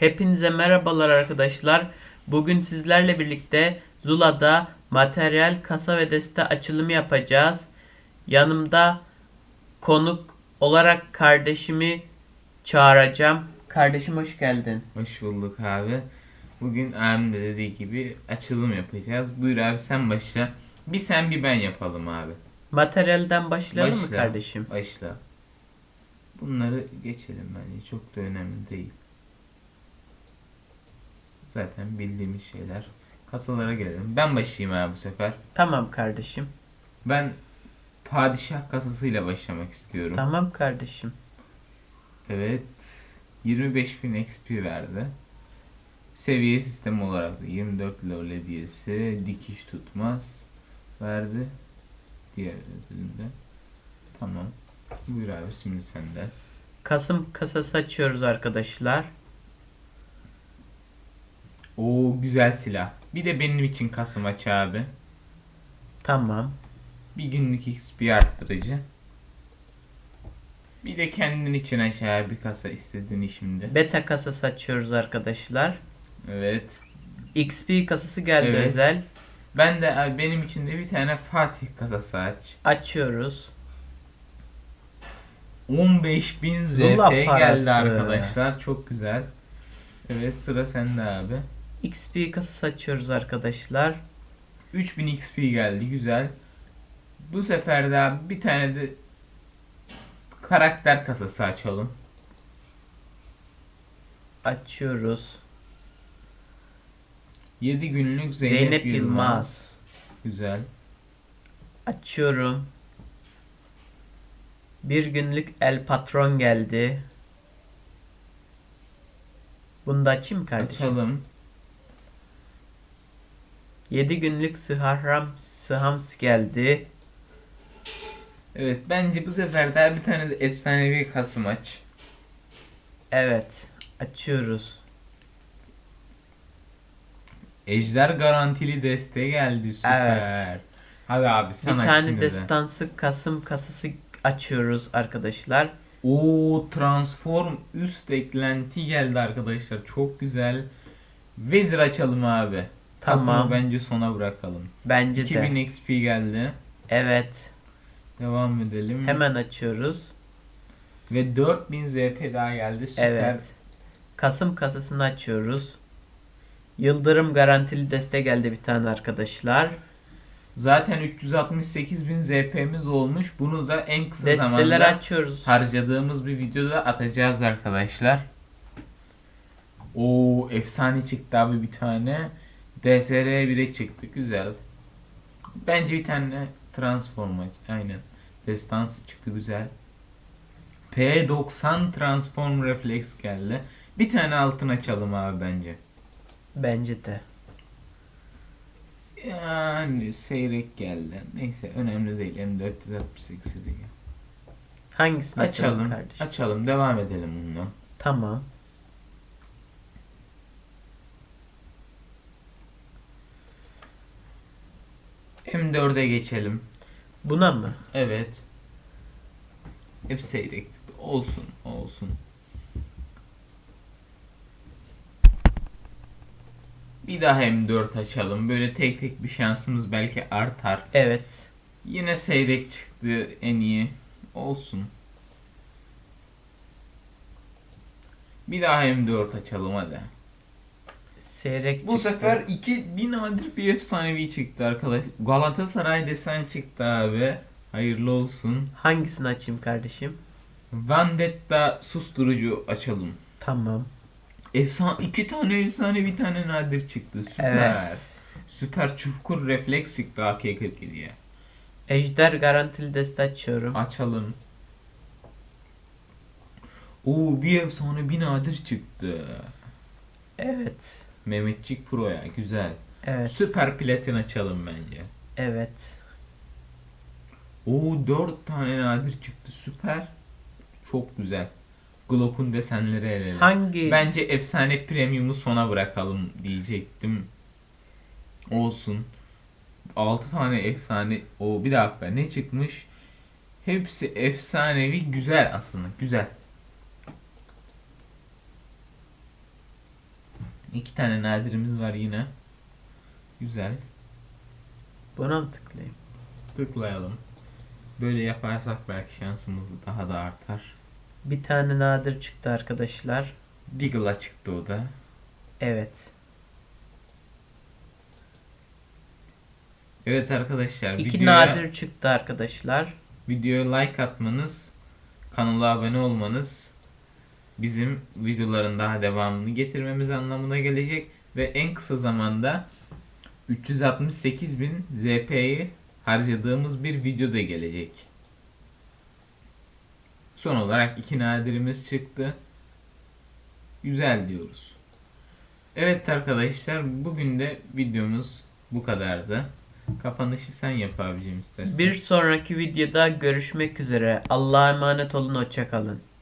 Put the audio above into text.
Hepinize merhabalar arkadaşlar. Bugün sizlerle birlikte Zula'da materyal kasa ve deste açılımı yapacağız. Yanımda konuk olarak kardeşimi çağıracağım. Kardeşim hoş geldin. Hoş bulduk abi. Bugün abim de dediği gibi açılım yapacağız. Buyur abi sen başla. Bir sen bir ben yapalım abi. Materyalden başlayalım mı Başla. kardeşim? Başla. Bunları geçelim bence. Çok da önemli değil. Zaten bildiğimiz şeyler. Kasalara gelelim. Ben başlayayım abi bu sefer. Tamam kardeşim. Ben padişah kasasıyla başlamak istiyorum. Tamam kardeşim. Evet. 25.000 XP verdi. Seviye sistemi olarak da 24 LoL hediyesi dikiş tutmaz verdi. Diğer ödülünde. Tamam. Buyur abi şimdi sende. Kasım kasası açıyoruz arkadaşlar. Oo güzel silah. Bir de benim için Kasım aç abi. Tamam. Bir günlük XP arttırıcı. Bir de kendin için abi bir kasa istediğini şimdi. Beta kasası açıyoruz arkadaşlar. Evet. XP kasası geldi Evet. özel. Ben de abi benim için de bir tane Fatih kasası aç. Açıyoruz. 15.000 ZP Zula geldi parası. arkadaşlar. Çok güzel. Evet sıra sende abi. XP kasası açıyoruz arkadaşlar. 3000 XP geldi. Güzel. Bu sefer de bir tane de karakter kasası açalım. Açıyoruz. 7 günlük Zeynep, Zeynep, Yılmaz. Yılmaz. Güzel. Açıyorum. Bir günlük El Patron geldi. Bunu da açayım kardeşim? Açalım. 7 günlük Sıhram Sıhams geldi. Evet bence bu sefer daha bir tane de efsanevi kasım aç. Evet. Açıyoruz. Ejder garantili desteği geldi. Süper. Hadi abi sen bir aç tane şimdi de. destansı Kasım kasası açıyoruz arkadaşlar. O transform üst eklenti geldi arkadaşlar. Çok güzel. Vezir açalım abi. Tamam. Kasım'ı bence sona bırakalım. Bence 2000 de. XP geldi. Evet. Devam edelim. Hemen açıyoruz. Ve 4000 ZP daha geldi. Süper. Evet. Kasım kasasını açıyoruz. Yıldırım garantili deste geldi bir tane arkadaşlar. Zaten 368.000 ZP'miz olmuş. Bunu da en kısa Desteleri zamanda açıyoruz. harcadığımız bir videoda atacağız arkadaşlar. O efsane çıktı abi bir tane. DSR 1'e çıktı. Güzel. Bence bir tane transform aç. Aynen. Destansı çıktı güzel. P90 transform refleks geldi. Bir tane altın açalım abi bence. Bence de. Yani seyrek geldi. Neyse önemli değil. M468 değil. Hangisini açalım, Açalım. kardeşim? Açalım. Devam edelim bununla. Tamam. M4'e geçelim. Buna mı? Evet. Hep seyrek. Olsun. Olsun. Bir daha M4 açalım. Böyle tek tek bir şansımız belki artar. Evet. Yine seyrek çıktı en iyi. Olsun. Bir daha M4 açalım hadi. Seyrek Bu çıktı. sefer iki bir nadir bir efsanevi çıktı arkadaş. Galatasaray desen çıktı abi. Hayırlı olsun. Hangisini açayım kardeşim? Vendetta susturucu açalım. Tamam. Efsane iki tane efsane bir tane nadir çıktı. Süper. Evet. Süper çufkur refleks çıktı AK-47'ye. Ejder garantili deste açıyorum. Açalım. Oo bir efsane bir nadir çıktı. Evet. Mehmetçik Pro'ya güzel. Evet. Süper platin açalım bence. Evet. Oo 4 tane nadir çıktı süper. Çok güzel. Glock'un desenleri el ele. Hangi Bence efsane premium'u sona bırakalım diyecektim. Olsun. 6 tane efsane. O bir dakika ne çıkmış? Hepsi efsanevi güzel aslında. Güzel. İki tane nadirimiz var yine. Güzel. Buna mı tıklayayım? Tıklayalım. Böyle yaparsak belki şansımız daha da artar. Bir tane nadir çıktı arkadaşlar. Deagle'a çıktı o da. Evet. Evet arkadaşlar İki videoya, nadir çıktı arkadaşlar. videoya like atmanız, kanala abone olmanız bizim videoların daha devamını getirmemiz anlamına gelecek ve en kısa zamanda 368.000 ZP'yi harcadığımız bir video da gelecek. Son olarak iki nadirimiz çıktı. Güzel diyoruz. Evet arkadaşlar bugün de videomuz bu kadardı. Kapanışı sen yap abicim istersen. Bir sonraki videoda görüşmek üzere. Allah'a emanet olun. Hoşçakalın.